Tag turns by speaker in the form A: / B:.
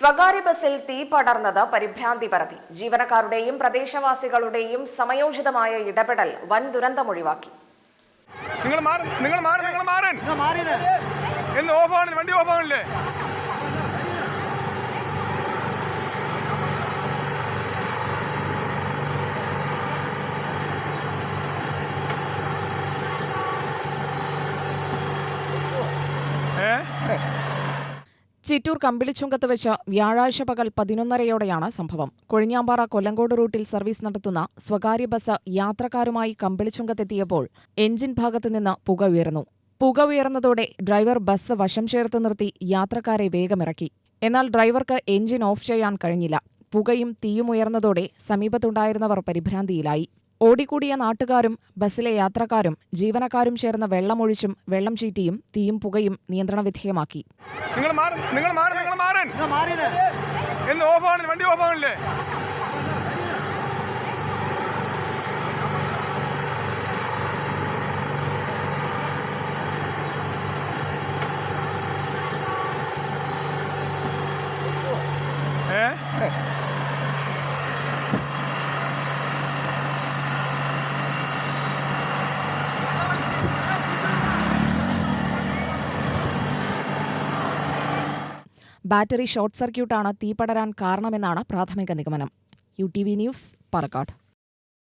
A: സ്വകാര്യ ബസിൽ തീ പടർന്നത് പരിഭ്രാന്തി പരത്തി. ജീവനക്കാരുടെയും പ്രദേശവാസികളുടെയും സമയോചിതമായ ഇടപെടൽ വൻ ദുരന്തമൊഴിവാക്കി
B: നിങ്ങൾ മാറി നിങ്ങൾ മാറി നിങ്ങൾ ഓഫാണ് വണ്ടി ഓഫാണില്ലേ? ഏ?
C: ചിറ്റൂർ കമ്പിളിച്ചുങ്കത്ത് വെച്ച് വ്യാഴാഴ്ച പകൽ പതിനൊന്നരയോടെയാണ് സംഭവം. കൊഴിഞ്ഞാമ്പാറ കൊല്ലങ്കോട് റൂട്ടിൽ സർവീസ് നടത്തുന്ന സ്വകാര്യ ബസ് യാത്രക്കാരുമായി കമ്പിളിച്ചുങ്കത്തെത്തിയപ്പോൾ എഞ്ചിൻ ഭാഗത്തുനിന്ന് പുക ഉയർന്നു. പുക ഉയർന്നതോടെ ഡ്രൈവർ ബസ് വശം ചേർത്ത് നിർത്തി യാത്രക്കാരെ വേഗമിറക്കി. എന്നാൽ ഡ്രൈവർക്ക് എഞ്ചിൻ ഓഫ് ചെയ്യാൻ കഴിഞ്ഞില്ല. പുകയും തീയും ഉയർന്നതോടെ സമീപത്തുണ്ടായിരുന്നവർ പരിഭ്രാന്തിയിലായി. ഓടിക്കൂടിയ നാട്ടുകാരും ബസ്സിലെ യാത്രക്കാരും ജീവനക്കാരും ചേർന്ന വെള്ളമൊഴിച്ചും വെള്ളം ചീറ്റിയും തീയും പുകയും നിയന്ത്രണവിധേയമാക്കി.
B: നിങ്ങൾ മാറി നിങ്ങൾ മാറി നിങ്ങൾ മാറാൻ. എന്ന് ഓഫാണ്? വണ്ടി ഓഫാണില്ലേ ഏ
C: ബാറ്ററി ഷോർട്ട് സർക്യൂട്ടാണ് തീപടരാൻ കാരണമെന്നാണ് പ്രാഥമിക നിഗമനം. U T V news Palakkad.